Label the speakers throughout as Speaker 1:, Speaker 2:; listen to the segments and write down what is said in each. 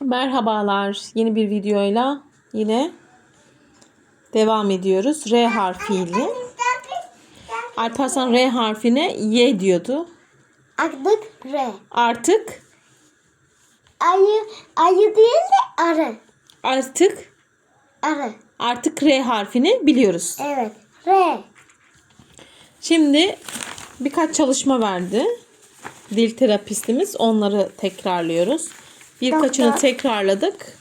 Speaker 1: Merhabalar. Yeni bir videoyla yine devam ediyoruz. R harfiyle. Alparslan R harfine Y diyordu.
Speaker 2: Aklık R.
Speaker 1: Artık
Speaker 2: Ayı, ayı değil de arı.
Speaker 1: artık
Speaker 2: Arı.
Speaker 1: artık R harfini biliyoruz.
Speaker 2: Evet. R.
Speaker 1: Şimdi birkaç çalışma verdi. Dil terapistimiz. Onları tekrarlıyoruz. Birkaçını
Speaker 2: Doktor.
Speaker 1: tekrarladık.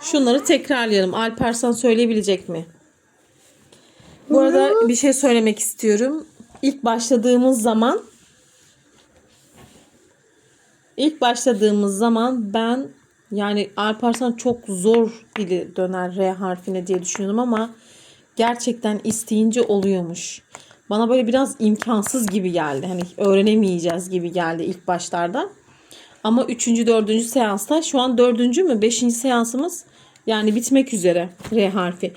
Speaker 1: Şunları tekrarlayalım. Alparslan söyleyebilecek mi? Bu arada bir şey söylemek istiyorum. İlk başladığımız zaman ilk başladığımız zaman ben yani Alparslan çok zor dili döner R harfine diye düşünüyordum ama gerçekten isteyince oluyormuş. Bana böyle biraz imkansız gibi geldi. Hani öğrenemeyeceğiz gibi geldi ilk başlarda. Ama 3. 4. seansta şu an 4. mü 5. seansımız yani bitmek üzere R harfi.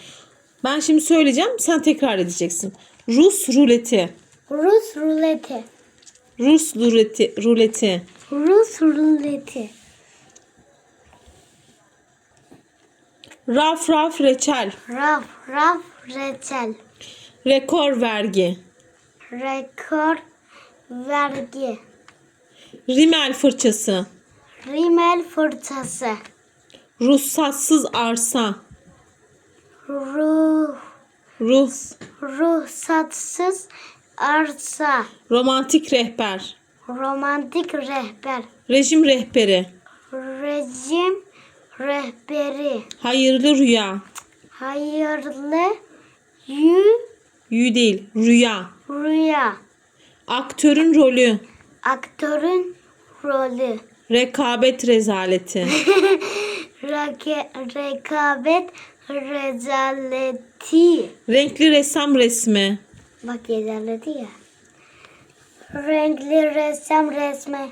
Speaker 1: Ben şimdi söyleyeceğim sen tekrar edeceksin. Rus ruleti.
Speaker 2: Rus ruleti.
Speaker 1: Rus ruleti. ruleti.
Speaker 2: Rus ruleti.
Speaker 1: Raf raf reçel.
Speaker 2: Raf, raf, reçel.
Speaker 1: Rekor vergi.
Speaker 2: Rekor, vergi.
Speaker 1: Rimel fırçası.
Speaker 2: Rimel fırçası.
Speaker 1: Ruhsatsız arsa.
Speaker 2: Ruh,
Speaker 1: Ruh.
Speaker 2: ruhsatsız arsa.
Speaker 1: Romantik rehber.
Speaker 2: Romantik rehber.
Speaker 1: Rejim rehberi.
Speaker 2: Rejim rehberi.
Speaker 1: Hayırlı rüya.
Speaker 2: Hayırlı yü
Speaker 1: Yü değil, rüya.
Speaker 2: rüya.
Speaker 1: Aktörün rolü.
Speaker 2: Aktörün rolü.
Speaker 1: Rekabet rezaleti.
Speaker 2: Rake, rekabet rezaleti.
Speaker 1: Renkli ressam resmi.
Speaker 2: Bak rezaleti ya. Renkli ressam resmi.